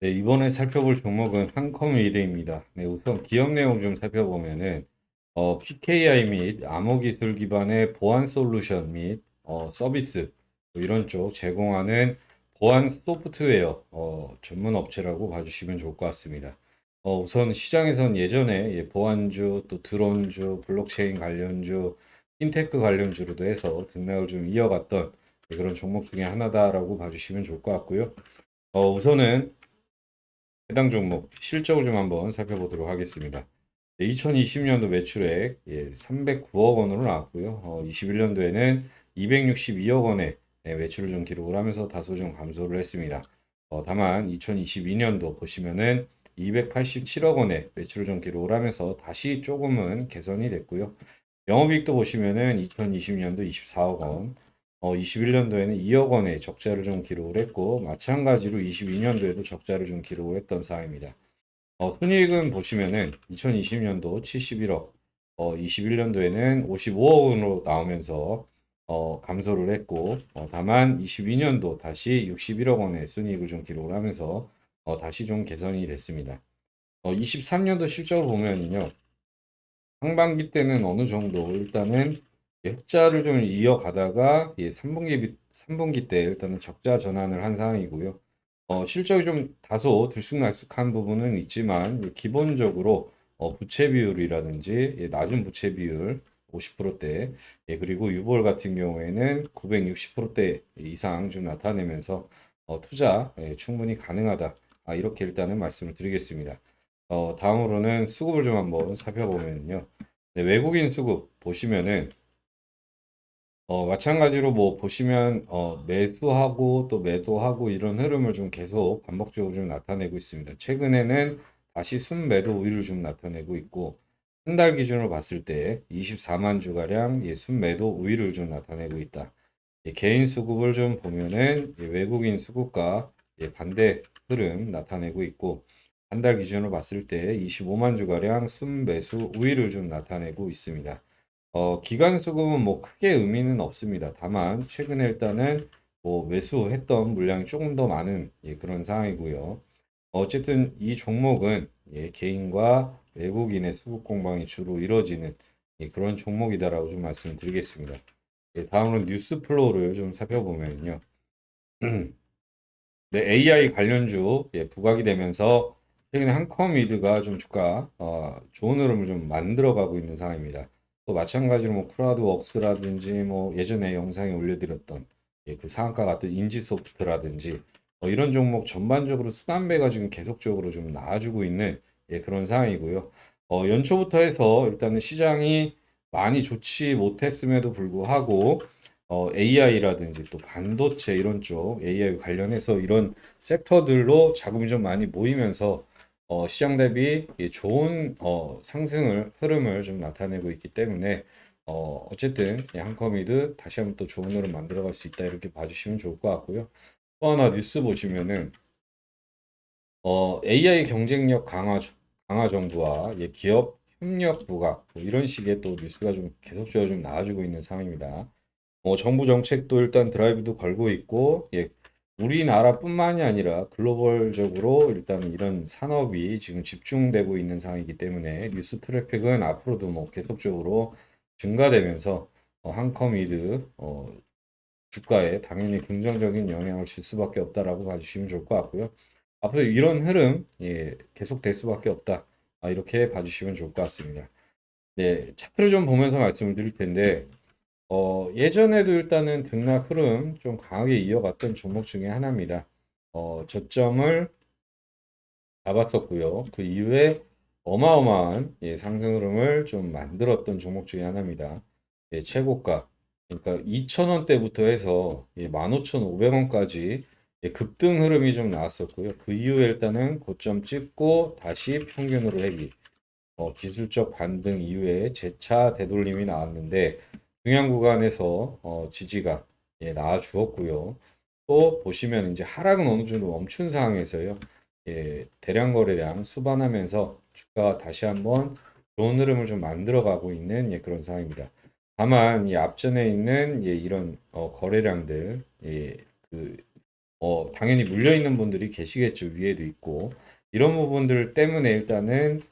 네, 이번에 살펴볼 종목은 한컴위드입니다. 네, 우선 기업 내용 좀 살펴보면은 어, PKI 및 암호기술 기반의 보안 솔루션 및 어, 서비스 뭐 이런 쪽 제공하는 보안 소프트웨어 어, 전문 업체라고 봐주시면 좋을 것 같습니다. 어, 우선 시장에선 예전에 예, 보안주, 또 드론주, 블록체인 관련주, 핀테크 관련주로도 해서 등락을 좀 이어갔던 예, 그런 종목 중에 하나다라고 봐주시면 좋을 것 같고요. 어, 우선은 해당 종목 실적을 좀 한번 살펴보도록 하겠습니다. 2020년도 매출액 309억 원으로 나왔고요. 어, 21년도에는 262억 원의 예, 매출을 좀 기록을 하면서 다소 좀 감소를 했습니다. 어, 다만 2022년도 보시면은 287억 원의 매출을 좀 기록을 하면서 다시 조금은 개선이 됐고요. 영업이익도 보시면은 2020년도 24억 원, 어, 21년도에는 2억 원의 적자를 좀 기록을 했고 마찬가지로 22년도에도 적자를 좀 기록을 했던 상황입니다. 어, 순이익은 보시면은 2020년도 71억, 어, 21년도에는 55억 원으로 나오면서 어, 감소를 했고 어, 다만 22년도 다시 61억 원의 순이익을 좀 기록을 하면서 어, 다시 좀 개선이 됐습니다. 어, 23년도 실적을 보면요. 상반기 때는 어느 정도 일단은 예, 흑자를 좀 이어가다가 예, 3분기, 3분기 때 일단은 적자 전환을 한 상황이고요. 어, 실적이 좀 다소 들쑥날쑥한 부분은 있지만 예, 기본적으로 어, 부채 비율이라든지 예, 낮은 부채 비율 50%대 예, 그리고 유볼 같은 경우에는 960%대 이상 좀 나타내면서 어, 투자 예, 충분히 가능하다. 아, 이렇게 일단은 말씀을 드리겠습니다. 어, 다음으로는 수급을 좀 한번 살펴보면요. 네, 외국인 수급 보시면은 어, 마찬가지로 뭐 보시면 어, 매수하고 또 매도하고 이런 흐름을 좀 계속 반복적으로 좀 나타내고 있습니다. 최근에는 다시 순매도 우위를 좀 나타내고 있고 한 달 기준으로 봤을 때 24만 주가량 예, 순매도 우위를 좀 나타내고 있다. 예, 개인 수급을 좀 보면은 예, 외국인 수급과 예, 반대 흐름 나타내고 있고 한 달 기준으로 봤을 때 25만 주가량 순매수 우위를 좀 나타내고 있습니다. 어, 기간 수급은 뭐 크게 의미는 없습니다. 다만 최근에 일단은 뭐 매수했던 물량이 조금 더 많은 예, 그런 상황이고요. 어쨌든 이 종목은 예, 개인과 외국인의 수급 공방이 주로 이루어지는 예, 그런 종목이다라고 좀 말씀드리겠습니다. 예, 다음으로 뉴스 플로우를 좀 살펴보면요. 네, AI 관련주 예, 부각이 되면서 최근에 한컴위드가 좀 주가 어, 좋은 흐름을 좀 만들어가고 있는 상황입니다. 또 마찬가지로 뭐 크라우드 웍스라든지 뭐 예전에 영상에 올려드렸던 예, 그 상한가 같은 인지 소프트라든지 뭐 이런 종목 전반적으로 순환배가 지금 계속적으로 좀 나와주고 있는 예, 그런 상황이고요. 어, 연초부터 해서 일단은 시장이 많이 좋지 못했음에도 불구하고 어, AI라든지 또 반도체 이런 쪽 AI 관련해서 이런 섹터들로 자금이 좀 많이 모이면서 어, 시장 대비 이 좋은 어, 상승을 흐름을 좀 나타내고 있기 때문에 어, 어쨌든 이 한컴이드 다시 한번 또 좋은 흐름 만들어갈 수 있다 이렇게 봐주시면 좋을 것 같고요. 또 하나 뉴스 보시면은 어, AI 경쟁력 강화 강화 정부와 예, 기업 협력 부각 뭐 이런 식의 또 뉴스가 좀 계속적으로 좀 나와주고 있는 상황입니다. 어, 정부 정책도 일단 드라이브도 걸고 있고 예, 우리나라뿐만이 아니라 글로벌적으로 일단 이런 산업이 지금 집중되고 있는 상황이기 때문에 뉴스 트래픽은 앞으로도 뭐 계속적으로 증가되면서 어, 한컴이드 어, 주가에 당연히 긍정적인 영향을 줄 수밖에 없다라고 봐주시면 좋을 것 같고요. 앞으로 이런 흐름 예, 계속될 수밖에 없다. 아, 이렇게 봐주시면 좋을 것 같습니다. 네, 차트를 좀 보면서 말씀을 드릴 텐데 어, 예전에도 일단은 등락 흐름 좀 강하게 이어갔던 종목 중에 하나입니다. 어, 저점을 잡았었고요. 그 이후에 어마어마한 예, 상승 흐름을 좀 만들었던 종목 중에 하나입니다. 예, 최고가 그러니까 2,000원대부터 해서 예, 15,500원까지 예, 급등 흐름이 좀 나왔었고요. 그 이후에 일단은 고점 찍고 다시 평균으로 회귀. 어, 기술적 반등 이후에 재차 되돌림이 나왔는데 중요한 구간에서 어, 지지가 예, 나와 주었고요. 또 보시면 이제 하락은 어느 정도 멈춘 상황에서요. 예, 대량 거래량 수반하면서 주가가 다시 한번 좋은 흐름을 좀 만들어 가고 있는 예, 그런 상황입니다. 다만 이 앞전에 있는 예, 이런 어, 거래량들 예, 그 어, 당연히 물려 있는 분들이 계시겠죠. 위에도 있고. 이런 부분들 때문에 일단은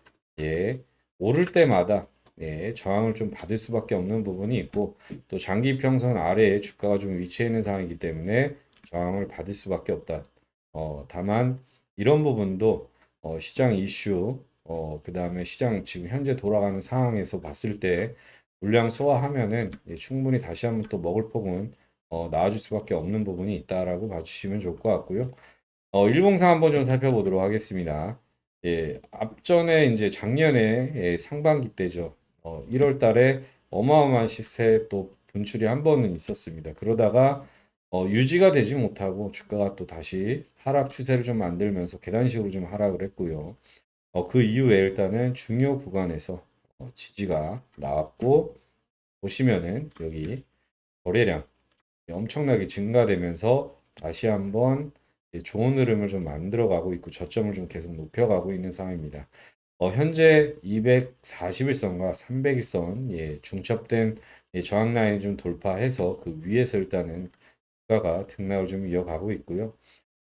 예, 오를 때마다 예, 저항을 좀 받을 수밖에 없는 부분이 있고 또 장기 평선 아래에 주가가 좀 위치해 있는 상황이기 때문에 저항을 받을 수밖에 없다. 어, 다만 이런 부분도 어, 시장 이슈, 어, 그 다음에 시장 지금 현재 돌아가는 상황에서 봤을 때 물량 소화하면은 예, 충분히 다시 한번 또 먹을 폭은 어, 나아질 수밖에 없는 부분이 있다라고 봐주시면 좋을 것 같고요. 어, 일봉상 한번 좀 살펴보도록 하겠습니다. 예, 앞전에 이제 작년에 예, 상반기 때죠. 어, 1월 달에 어마어마한 시세 또 분출이 한 번은 있었습니다. 그러다가 어, 유지가 되지 못하고 주가가 또 다시 하락 추세를 좀 만들면서 계단식으로 좀 하락을 했고요. 어, 그 이후에 일단은 중요 구간에서 어, 지지가 나왔고 보시면은 여기 거래량 엄청나게 증가되면서 다시 한번 좋은 흐름을 좀 만들어가고 있고 저점을 좀 계속 높여가고 있는 상황입니다. 어, 현재 241선과 301선 예, 중첩된 예, 저항 라인 좀 돌파해서 그 위에서 일단은 주가가 등락을 좀 이어가고 있고요.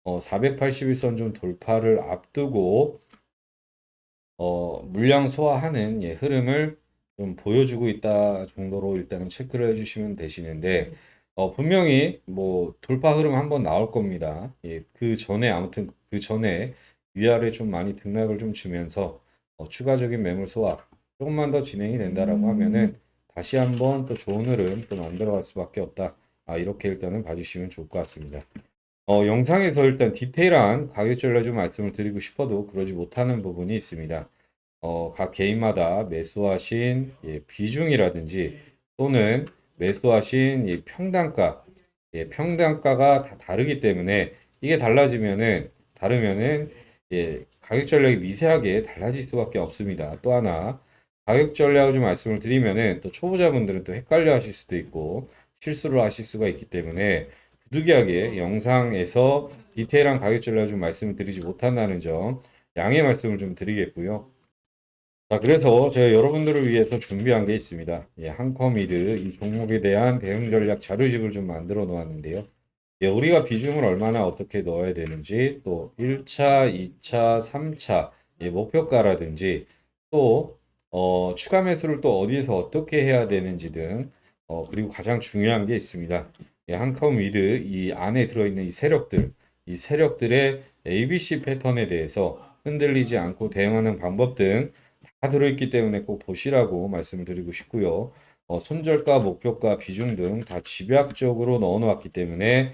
어, 481선 좀 돌파를 앞두고 어, 물량 소화하는 예, 흐름을 좀 보여주고 있다 정도로 일단은 체크를 해주시면 되시는데 어, 분명히 뭐 돌파 흐름 한번 나올 겁니다. 예, 그 전에 아무튼 그 전에 위아래 좀 많이 등락을 좀 주면서 어, 추가적인 매물 소화 조금만 더 진행이 된다라고 하면은 다시 한번 또 좋은 흐름 또 만들어갈 수밖에 없다. 아, 이렇게 일단은 봐주시면 좋을 것 같습니다. 어, 영상에서 일단 디테일한 가격 전략 좀 말씀을 드리고 싶어도 그러지 못하는 부분이 있습니다. 어, 각 개인마다 매수하신 예, 비중이라든지 또는 매수하신 이 평단가, 예, 평단가가 다 다르기 때문에 이게 달라지면은 다르면은 예, 가격 전략이 미세하게 달라질 수밖에 없습니다. 또 하나 가격 전략을 좀 말씀을 드리면은 또 초보자분들은 또 헷갈려 하실 수도 있고 실수를 하실 수가 있기 때문에 부득이하게 영상에서 디테일한 가격 전략을 좀 말씀을 드리지 못한다는 점 양해 말씀을 좀 드리겠고요. 자, 그래서 제가 여러분들을 위해서 준비한 게 있습니다. 예, 한컴이드 이 종목에 대한 대응 전략 자료집을 좀 만들어 놓았는데요. 예, 우리가 비중을 얼마나 어떻게 넣어야 되는지 또 1차, 2차, 3차 예, 목표가라든지 또 어, 추가 매수를 또 어디에서 어떻게 해야 되는지 등 어, 그리고 가장 중요한 게 있습니다. 예, 한컴 위드 이 안에 들어있는 이 세력들 이 세력들의 ABC 패턴에 대해서 흔들리지 않고 대응하는 방법 등 다 들어있기 때문에 꼭 보시라고 말씀을 드리고 싶고요. 어, 손절가, 목표가, 비중 등 다 집약적으로 넣어 놓았기 때문에